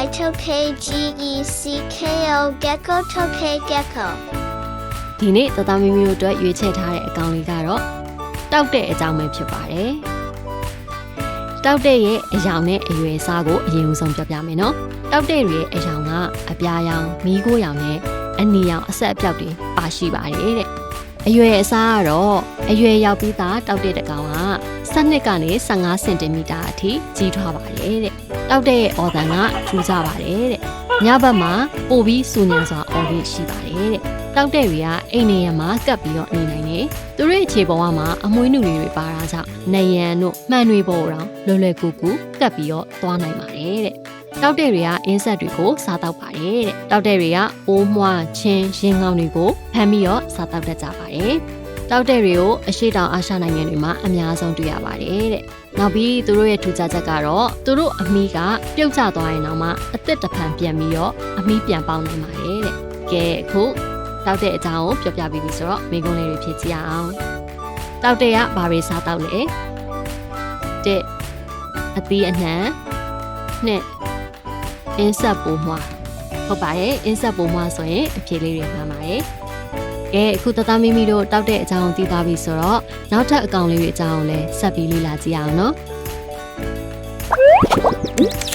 Y to K G E C K O gecko to K gecko ဒီနေ့တသားမီမီတို့အတွက်ရွေးချယ်ထားတဲ့အကောင်လေးကတော့တောက်တဲ့အကြောင်းပဲဖြစ်ပါတယ်တောက်တဲ့ရဲ့အယောင်နဲ့အရွယ်အစားကိုအရင်ဦးဆုံးပြောပြမယ်နော်တောက်တဲ့ရဲ့အယောင်ကအပြာရောင်မီးခိုးရောင်နဲ့အနီရောင်အဆက်အပြောက်တွေပါရှိပါတယ်တဲ့ အရွယ်အစားကတော့အရွယ်ရောက်ပြီးသားတောက်တဲ့တစ်ကောင်က12ကနေ15စင်တီမီတာအထိကြီးထွားပါတယ်တဲ့တောက်တဲ့ရဲ့အော်တန်ကထူးကြပါတယ်တဲ့ညဘက်မှာပိုပြီးစူညံစွာအော်ပြီးရှိပါတယ်တဲ့တောက်တဲ့တွေကအိမ်နေရမှာကပ်ပြီးတော့နေနိုင်တယ်။သူတို့ရဲ့ခြေပေါ်မှာအမွှေးနုတွေပါတာကြောင့်နယံတို့မှန်တွေပေါ်တော့လွယ်လွယ်ကူကူကပ်ပြီးတော့သွားနိုင်ပါတယ်တဲ့။ တောက်တဲ့တွေကအင်းဆက်တွေကိုစားတောက်ပါတယ်တဲ့။တောက်တဲ့တွေကအိုးမွှားချင်းရင်ငေါင်းတွေကိုဖမ်းပြီးတော့စားတောက်တတ်ကြပါတယ်။တောက်တဲ့တွေကိုအရှိတောင်အာရှနိုင်ငံတွေမှာအများဆုံးတွေ့ရပါတယ်တဲ့။နောက်ပြီးသူတို့ရဲ့ထူးခြားချက်ကတော့သူတို့အမီးကပြုတ်ကျသွားရင်တော့မှအသက်တဖန်ပြန်ပြီးတော့အမီးပြန်ပေါင်းနိုင်ပါတယ်တဲ့။ကဲအခုတောက်တဲ့အကြောင်းကိုပြောပြပြီးပြီဆိုတော့မိကုန်းလေးတွေဖြည့်ကြည့်ရအောင်တောက်တဲ့ကဘာတွေစားတောက်လဲတဲ့အသီးအနှံနဲ့ အင်းဆက်ပိုမွားဟုတ်ပါတယ်အင်းဆက်ပိုမွားဆိုရင်အဖြေလေးတွေမှန်ပါတယ်ကဲအခုတသားမိမိတို့တောက်တဲ့အကြောင်းကိုသိသွားပြီဆိုတော့နောက်ထပ်အကောင်လေးတွေအကြောင်းကိုလည်းဆက်ပြီးလေ့လာကြည့်အောင်နော် That is what